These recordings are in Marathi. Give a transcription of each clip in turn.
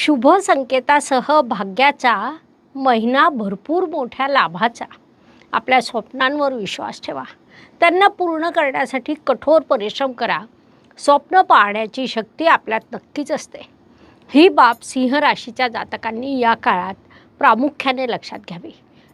शुभ संकेतासह भाग्याचा महिना भरपूर मोठ्या लाभाचा. आपल्या स्वप्नांवर विश्वास ठेवा. त्यांना पूर्ण करण्यासाठी कठोर परिश्रम करा. स्वप्न पाहण्याची शक्ती आपल्यात नक्कीच असते. ही बाब सिंह राशीच्या जातकांनी या काळात प्रामुख्याने लक्षात घ्यावी.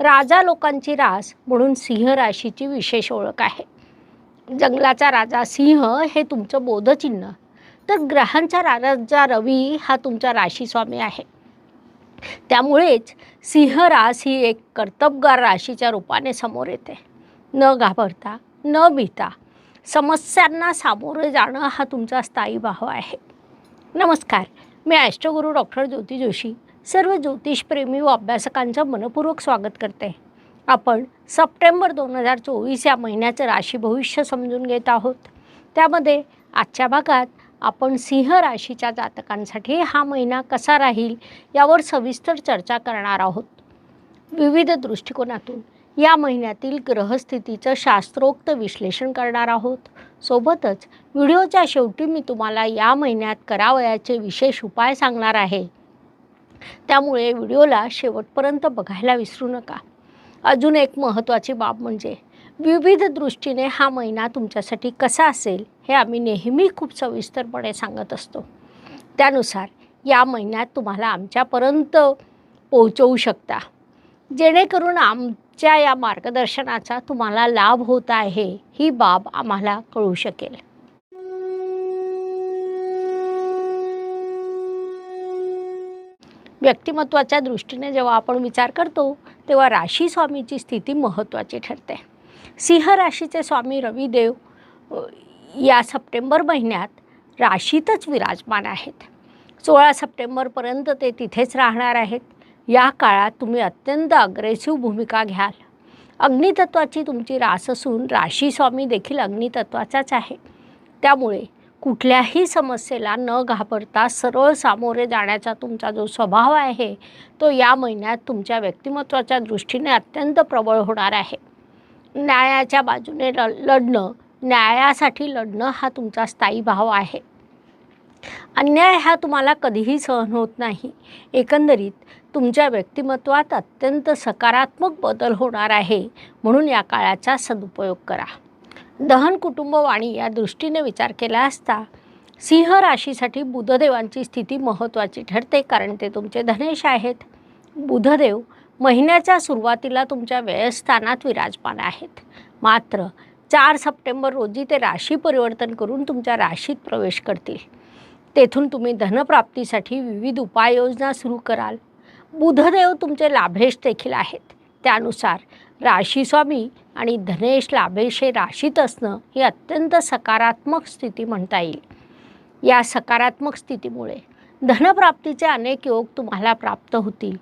राजा लोकांची रास म्हणून सिंह राशीची विशेष ओळख आहे. जंगलाचा राजा सिंह हे तुमचं बोधचिन्ह. तर ग्रहांचा राजा रवी हा तुमचा राशीस्वामी आहे. त्यामुळेच सिंह रास ही एक कर्तबगार राशीच्या रूपाने समोर येते. न घाबरता न भीता समस्यांना सामोरे जाणं हा तुमचा स्थायी भाव आहे. नमस्कार मी ॲस्ट्रोगुरू डॉक्टर ज्योती जोशी सर्व ज्योतिषप्रेमी व अभ्यासकांचं मनपूर्वक स्वागत करते. आपण सप्टेंबर दोन हजार चोवीस या महिन्याचं राशी भविष्य समजून घेत आहोत. त्यामध्ये आजच्या भागात आपण सिंह राशीच्या जातकांसाठी हा महिना कसा राहील यावर सविस्तर चर्चा करणार आहोत. विविध दृष्टिकोनातून या महिन्यातील ग्रहस्थितीचं शास्त्रोक्त विश्लेषण करणार आहोत. सोबतच व्हिडिओच्या शेवटी मी तुम्हाला या महिन्यात करावयाचे विशेष उपाय सांगणार आहे. त्यामुळे व्हिडिओला शेवटपर्यंत बघायला विसरू नका. अजून एक महत्त्वाची बाब म्हणजे विविध दृष्टीने हा महिना तुमच्यासाठी कसा असेल हे आम्ही नेहमी खूप सविस्तरपणे सांगत असतो. त्यानुसार या महिन्यात तुम्हाला आमच्यापर्यंत पोहोचवू शकता. जेणेकरून आमच्या या मार्गदर्शनाचा तुम्हाला लाभ होत आहे ही बाब आम्हाला कळू शकेल. व्यक्तिमत्वाच्या दृष्टीने जेव्हा आपण विचार करतो तेव्हा राशी स्वामीची स्थिती महत्त्वाची ठरते. सिंह राशीचे स्वामी रविदेव या सप्टेंबर महिन्यात राशीतच विराजमान आहेत. सोळा सप्टेंबरपर्यंत ते तिथेच राहणार आहेत. या काळात तुम्ही अत्यंत अग्रेसिव्ह भूमिका घ्याल. अग्नितत्वाची तुमची रास असून राशी स्वामी देखील अग्नितत्वाचाच आहे. त्यामुळे कुठल्याही समस्येला न घाबरता सरळ सामोरे जाण्याचा तुमचा जो स्वभाव आहे तो या महिन्यात तुमच्या व्यक्तिमत्वाच्या दृष्टीने अत्यंत प्रबळ होणार आहे. न्यायाच्या बाजूने ल लढणं न्यायासाठी लढणं हा तुमचा स्थायी भाव आहे. अन्याय हा तुम्हाला कधीही सहन होत नाही. एकंदरीत तुमच्या व्यक्तिमत्वात अत्यंत सकारात्मक बदल होणार आहे म्हणून या काळाचा सदुपयोग करा. दहन कुटुंबवाणी या दृष्टीने विचार केला असता सिंह राशीसाठी बुधदेवांची स्थिती महत्त्वाची ठरते कारण ते तुमचे धनेश आहेत. बुधदेव महिन्याच्या सुरुवातीला तुमच्या व्ययस्थानात विराजमान आहेत. मात्र चार सप्टेंबर रोजी ते राशी परिवर्तन करून तुमच्या राशीत प्रवेश करतील. तेथून तुम्ही धनप्राप्तीसाठी विविध उपाययोजना सुरू कराल. बुधदेव तुमचे लाभेश देखील आहेत. त्यानुसार राशीस्वामी आणि धनेश लाभेश हे राशीत असणं ही अत्यंत सकारात्मक स्थिती म्हणता येईल. या सकारात्मक स्थितीमुळे धनप्राप्तीचे अनेक योग तुम्हाला प्राप्त होतील.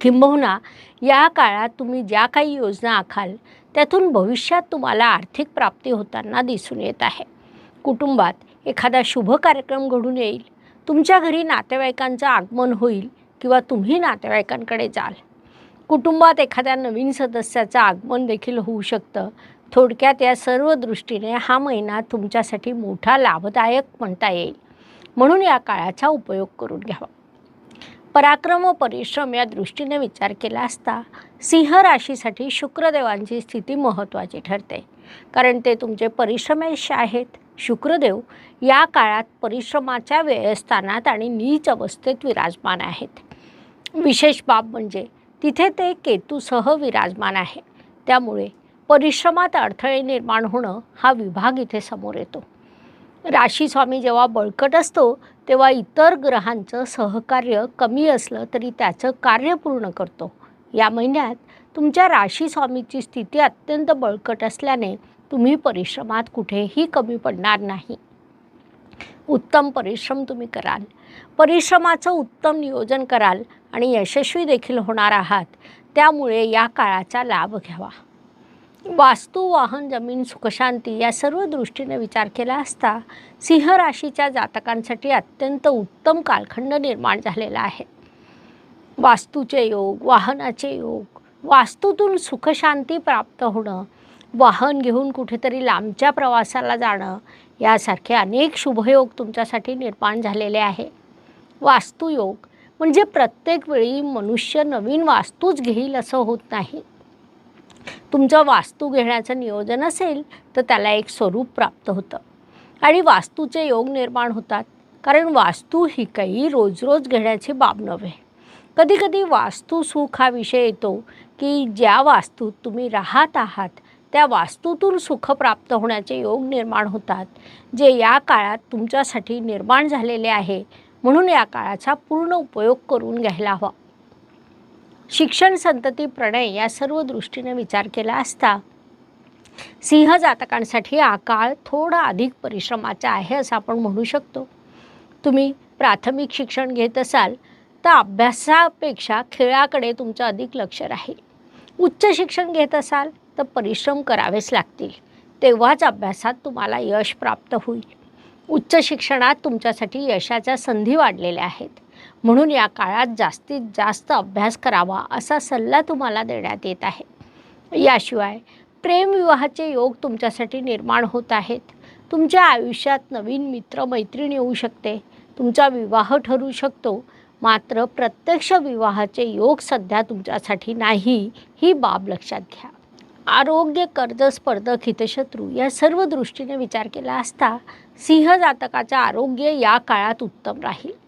किंबहुना या काळात तुम्ही ज्या काही योजना आखाल त्यातून भविष्यात तुम्हाला आर्थिक प्राप्ती होताना दिसून येत आहे. कुटुंबात एखादा शुभ कार्यक्रम घडून येईल तुमच्या घरी नातेवाईकांचं आगमन होईल किंवा तुम्ही नातेवाईकांकडे जाल. कुटुंबात एखाद्या नवीन सदस्याचं आगमन देखील होऊ शकतं. थोडक्यात या सर्व दृष्टीने हा महिना तुमच्यासाठी मोठा लाभदायक म्हणता येईल. म्हणून या काळाचा उपयोग करून घ्यावा. पराक्रम व परिश्रम या दृष्टीने विचार केला असता सिंह राशीसाठी शुक्रदेवांची स्थिती महत्त्वाची ठरते. कारण ते तुमचे परिश्रमेश आहेत. शुक्रदेव या काळात परिश्रमाच्या व्ययस्थानात आणि नीच अवस्थेत विराजमान आहेत. विशेष बाब म्हणजे तिथे ते केतूसह विराजमान आहे. त्यामुळे परिश्रमात अडथळे निर्माण होणं हा विभाग इथे समोर येतो. राशी स्वामी जेव्हा बळकट असतो तेव्हा इतर ग्रहांचं सहकार्य कमी असलं तरी त्याचं कार्य पूर्ण करतो. या महिन्यात तुमच्या राशी स्वामीची स्थिती अत्यंत बळकट असल्याने तुम्ही परिश्रमात कुठेही कमी पडणार नाही. उत्तम परिश्रम तुम्ही कराल. परिश्रमाचं उत्तम नियोजन कराल आणि यशस्वी देखील होणार आहात. त्यामुळे या काळाचा लाभ घ्यावा. वास्तू वाहन जमीन सुखशांती या सर्व दृष्टीने विचार केला असता सिंह राशीच्या जातकांसाठी अत्यंत उत्तम कालखंड निर्माण झालेला आहे. वास्तूचे योग वाहनाचे योग वास्तूतून सुखशांती प्राप्त होणं वाहन घेऊन कुठेतरी लांबच्या प्रवासाला जाणं यासारखे अनेक शुभयोग तुमच्यासाठी निर्माण झालेले आहे. वास्तुयोग म्हणजे प्रत्येक वेळी मनुष्य नवीन वास्तूच घेईल असं होत नाही. तुमचं वास्तू घेण्याचं नियोजन असेल तर त्याला एक स्वरूप प्राप्त होतं. आणि वास्तूचे योग निर्माण होतात कारण वास्तू ही काही रोज रोज घेण्याची बाब नव्हे. कधीकधी वास्तू सुख हा विषय येतो की ज्या वास्तूत तुम्ही राहत आहात त्या वास्तूतून सुख प्राप्त होण्याचे योग निर्माण होतात जे या काळात तुमच्यासाठी निर्माण झालेले आहे म्हणून या काळाचा पूर्ण उपयोग करून घ्यायला हवा. शिक्षण संतती प्रणय या सर्व दृष्टीने विचार केला असता सिंह जातकांसाठी हा काळ थोडा अधिक परिश्रमाचा आहे असं आपण म्हणू शकतो. तुम्ही प्राथमिक शिक्षण घेत असाल तर अभ्यासापेक्षा खेळाकडे तुमचं अधिक लक्ष राहील. उच्च शिक्षण घेत असाल तर परिश्रम करावेच लागतील. तेव्हाच अभ्यासात तुम्हाला यश प्राप्त होईल. उच्च शिक्षणात तुमच्यासाठी यशाच्या संधी वाढलेल्या आहेत. म्हणून या काळात जास्तीत जास्त अभ्यास करावा असा सल्ला तुम्हाला देण्यात येत आहे. याशिवाय प्रेमविवाहाचे योग तुमच्यासाठी निर्माण होत आहेत. तुमच्या आयुष्यात नवीन मित्रमैत्रीण येऊ शकते. तुमचा विवाह ठरू शकतो. मात्र प्रत्यक्ष विवाहाचे योग सध्या तुमच्यासाठी नाही ही बाब लक्षात घ्या. आरोग्य कर्ज स्पर्धक हितशत्रू या सर्व दृष्टीने विचार केला असता सिंह जातकाचे आरोग्य या काळात उत्तम राहील.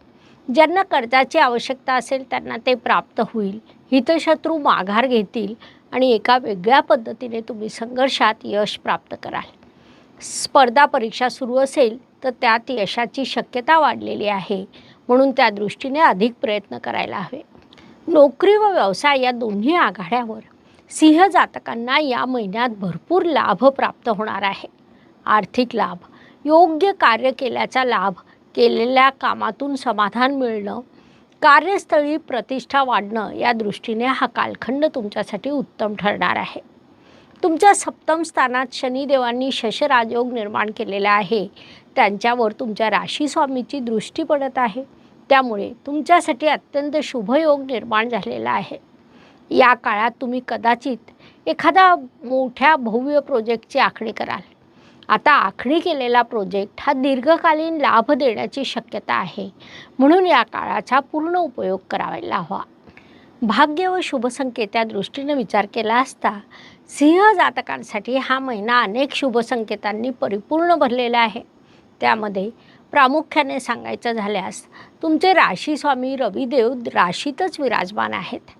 ज्यांना कर्जाची आवश्यकता असेल त्यांना ते प्राप्त होईल. हितशत्रू माघार घेतील आणि एका वेगळ्या पद्धतीने तुम्ही संघर्षात यश प्राप्त कराल. स्पर्धा परीक्षा सुरू असेल तर त्यात यशाची शक्यता वाढलेली आहे म्हणून त्या दृष्टीने अधिक प्रयत्न करायला हवे. नोकरी व व्यवसाय या दोन्ही आघाड्यावर सिंह जातकांना या महिन्यात भरपूर लाभ प्राप्त होणार आहे. आर्थिक लाभ योग्य कार्य केल्याचा लाभ केलेल्या कामातून समाधान मिळणं कार्यस्थळी प्रतिष्ठा वाढणं या दृष्टीने हा कालखंड तुमच्यासाठी उत्तम ठरणार आहे. तुमच्या सप्तम स्थानात शनिदेवांनी शशराजयोग निर्माण केलेला आहे. त्यांच्यावर तुमच्या राशीस्वामीची दृष्टी पडत आहे. त्यामुळे तुमच्यासाठी अत्यंत शुभयोग निर्माण झालेला आहे. या काळात तुम्ही कदाचित एखादा मोठ्या भव्य प्रोजेक्टची आखणी कराल. आता आखणी केलेला प्रोजेक्ट हा दीर्घकालीन लाभ देण्याची शक्यता आहे. म्हणून या काळाचा पूर्ण उपयोग करायला हवा. भाग्य व शुभसंकेत या दृष्टीने विचार केला असता सिंह जातकांसाठी हा महिना अनेक शुभसंकेतांनी परिपूर्ण भरलेला आहे. त्यामध्ये प्रामुख्याने सांगायचं झाल्यास तुमचे राशीस्वामी रविदेव राशीतच विराजमान आहेत.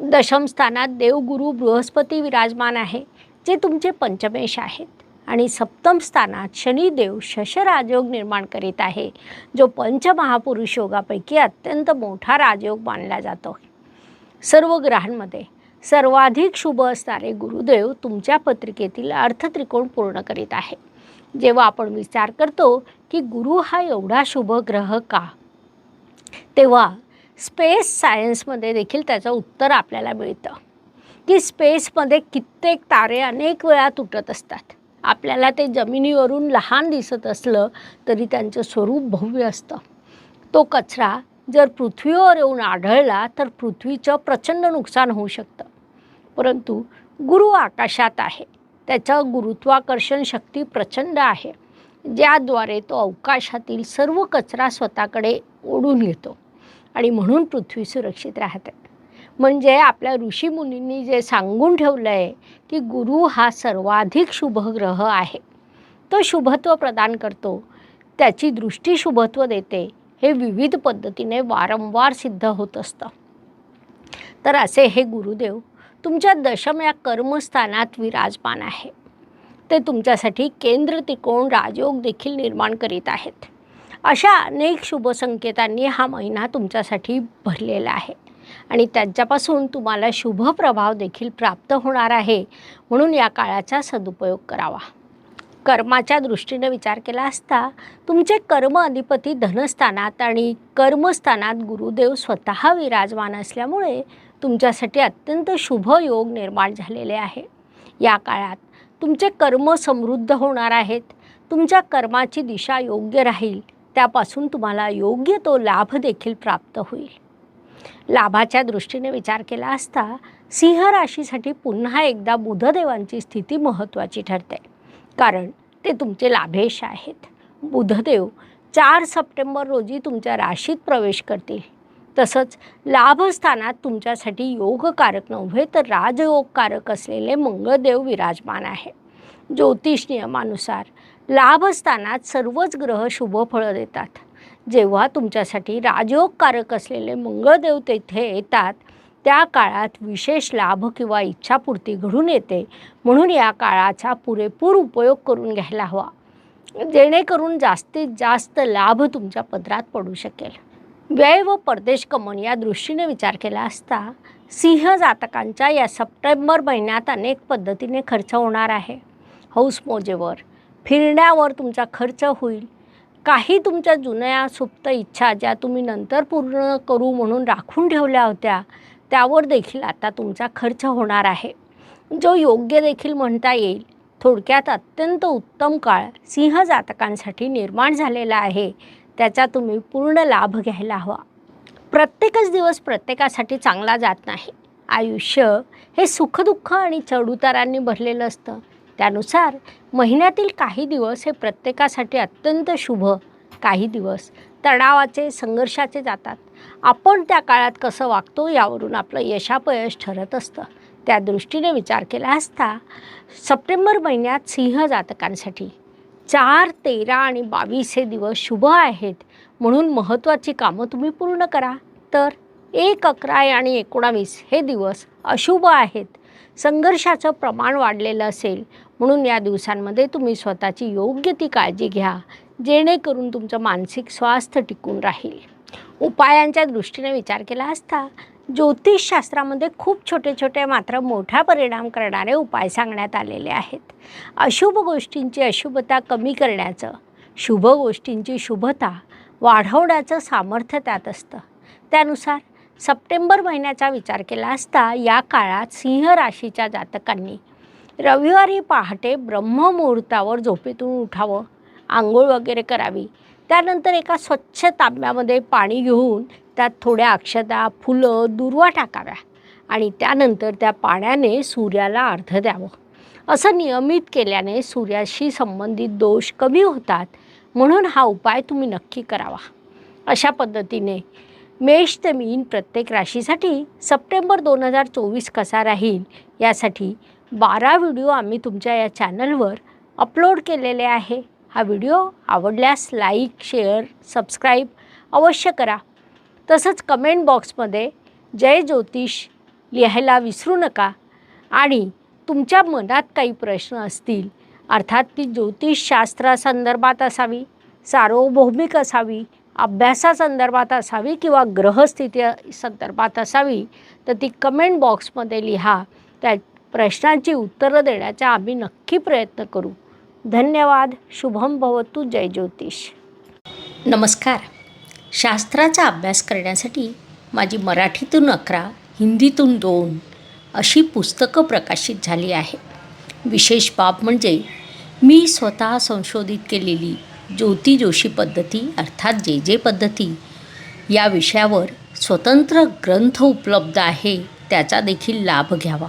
दशमस्थानात देवगुरु बृहस्पती विराजमान आहे जे तुमचे पंचमेश आहेत. आणि सप्तम स्थानात शनिदेव शशराजयोग निर्माण करीत आहे जो पंचमहापुरुष योगापैकी अत्यंत मोठा राजयोग मानला जातो. सर्व ग्रहांमध्ये सर्वाधिक शुभ असणारे गुरुदेव तुमच्या पत्रिकेतील अर्थत्रिकोण पूर्ण करीत आहे. जेव्हा आपण विचार करतो की गुरु हा एवढा शुभ ग्रह का? तेव्हा स्पेस सायन्समध्ये देखील त्याचं उत्तर आपल्याला मिळतं. की स्पेसमध्ये कित्येक तारे अनेक वेळा तुटत असतात. आपल्याला ते जमिनीवरून लहान दिसत असलं तरी त्यांचं स्वरूप भव्य असतं. तो कचरा जर पृथ्वीवर येऊन आढळला तर पृथ्वीचं प्रचंड नुकसान होऊ शकतं. परंतु गुरु आकाशात आहे. त्याचं गुरुत्वाकर्षण शक्ती प्रचंड आहे. ज्याद्वारे तो अवकाशातील सर्व कचरा स्वतःकडे ओढून घेतो आणि म्हणून पृथ्वी सुरक्षित राहते. म्हणजे आपल्या ऋषीमुनींनी जे सांगून ठेवलं आहे की गुरु हा सर्वाधिक शुभग्रह आहे. तो शुभत्व प्रदान करतो. त्याची दृष्टी शुभत्व देते. हे विविध पद्धतीने वारंवार सिद्ध होत असतं. तर असे हे गुरुदेव तुमच्या दशम या कर्मस्थानात विराजमान आहे. ते तुमच्यासाठी केंद्र त्रिकोण राजयोग देखील निर्माण करीत आहेत. अशा अनेक शुभ संकेतांनी हा महिना तुमच्यासाठी भरलेला आहे. आणि त्यांच्यापासून तुम्हाला शुभ प्रभाव देखील प्राप्त होणार आहे. म्हणून या काळाचा सदुपयोग करावा. कर्माच्या दृष्टीने विचार केला असता तुमचे कर्म अधिपती धनस्थानात आणि कर्मस्थानात गुरुदेव स्वतः विराजमान असल्यामुळे तुमच्यासाठी अत्यंत शुभ योग निर्माण झालेले आहे. या काळात तुमचे कर्म समृद्ध होणार आहेत. तुमच्या कर्माची दिशा योग्य राहील. त्यापासून तुम्हाला योग्य तो लाभ देखील प्राप्त होईल. लाभाच्या दृष्टीने विचार केला असता सिंह राशीसाठी पुन्हा एकदा बुधदेवांची स्थिती महत्त्वाची ठरते. कारण ते तुमचे लाभेश आहेत. बुधदेव चार सप्टेंबर रोजी तुमच्या राशीत प्रवेश करतील. तसंच लाभस्थानात तुमच्यासाठी योगकारक नव्हे तर राजयोगकारक असलेले मंगळदेव विराजमान आहे. ज्योतिष नियमानुसार लाभस्थानात सर्वच ग्रह शुभ फळं देतात. जेव्हा तुमच्यासाठी राजयोगकारक असलेले मंगळदेव तेथे येतात त्या काळात विशेष लाभ किंवा इच्छापूर्ती घडून येते. म्हणून या काळाचा पुरेपूर उपयोग करून घ्यायला हवा. जेणेकरून जास्तीत जास्त लाभ तुमच्या पदरात पडू शकेल. व्यय व परदेश कमन या दृष्टीने विचार केला असता सिंह जातकांच्या या सप्टेंबर महिन्यात अनेक पद्धतीने खर्च होणार आहे. हौस मोजेवर. फिरण्यावर तुमचा खर्च होईल. काही तुमच्या जुन्या सुप्त इच्छा ज्या तुम्ही नंतर पूर्ण करू म्हणून राखून ठेवल्या होत्या त्यावर देखील आता तुमचा खर्च होणार आहे. जो योग्य देखील म्हणता येईल. थोडक्यात अत्यंत उत्तम काळ सिंह जातकांसाठी निर्माण झालेला आहे. त्याचा तुम्ही पूर्ण लाभ घ्यायला हवा. प्रत्येकच दिवस प्रत्येकासाठी चांगला जात नाही. आयुष्य हे सुखदुःख आणि चढउतारांनी भरलेलं असतं. त्यानुसार महिन्यातील काही दिवस हे प्रत्येकासाठी अत्यंत शुभ काही दिवस. तणावाचे संघर्षाचे जातात. आपण त्या काळात कसं वागतो यावरून आपलं यशापयश ठरत असतं. त्या दृष्टीने विचार केला असता सप्टेंबर महिन्यात सिंह जातकांसाठी चार तेरा आणि बावीस हे दिवस शुभ आहेत म्हणून महत्त्वाची कामं तुम्ही पूर्ण करा. तर एक अकरा आणि एकोणावीस हे दिवस अशुभ आहेत. संघर्षाचं प्रमाण वाढलेलं असेल म्हणून या दिवसांमध्ये तुम्ही स्वतःची योग्य ती काळजी घ्या जेणेकरून तुमचं मानसिक स्वास्थ्य टिकून राहील. उपायांच्या दृष्टीने विचार केला असता ज्योतिषशास्त्रामध्ये खूप छोटे छोटे मात्र मोठा परिणाम करणारे उपाय सांगण्यात आलेले आहेत. अशुभ गोष्टींची अशुभता कमी करण्याचं शुभ गोष्टींची शुभता वाढवण्याचं सामर्थ्य त्यात असतं. त्यानुसार सप्टेंबर महिन्याचा विचार केला असता या काळात सिंह राशीच्या जातकांनी रविवारी पहाटे ब्रह्ममुहूर्तावर झोपेतून उठावं आंघोळ वगैरे करावी. त्यानंतर एका स्वच्छ तांब्यामध्ये पाणी घेऊन त्यात थोड्या अक्षता फुलं दुर्वा टाकाव्या आणि त्यानंतर त्या पाण्याने सूर्याला अर्ध द्यावं. असं नियमित केल्याने सूर्याशी संबंधित दोष कमी होतात. म्हणून हा उपाय तुम्ही नक्की करावा. अशा पद्धतीने मेष ते मीन प्रत्येक राशीसाठी सप्टेंबर दोन हजार चोवीस कसा राहील यासाठी बारा व्हिडिओ आम्ही तुमच्या या चॅनलवर अपलोड केलेले आहे. हा व्हिडिओ आवडल्यास लाईक शेअर सबस्क्राईब अवश्य करा. तसंच कमेंट बॉक्समध्ये जय ज्योतिष लिहायला विसरू नका आणि तुमच्या मनात काही प्रश्न असतील अर्थात ती ज्योतिषशास्त्रासंदर्भात असावी सार्वभौमिक असावी अभ्यासासंदर्भात असावी किंवा ग्रहस्थिती संदर्भात असावी तर ती कमेंट बॉक्समध्ये लिहा. त्या प्रश्नांची उत्तरं देण्याचा आम्ही नक्की प्रयत्न करू. धन्यवाद. शुभम भवतु. जय ज्योतिष. नमस्कार. शास्त्राचा अभ्यास करण्यासाठी माझी मराठीतून अकरा हिंदीतून दोन अशी पुस्तकं प्रकाशित झाली आहे विशेष बाब म्हणजे मी स्वतः संशोधित केलेली ज्योती जोशी पद्धती अर्थात जे जे पद्धती या विषयावर स्वतंत्र ग्रंथ उपलब्ध आहे त्याचा देखील लाभ घ्यावा.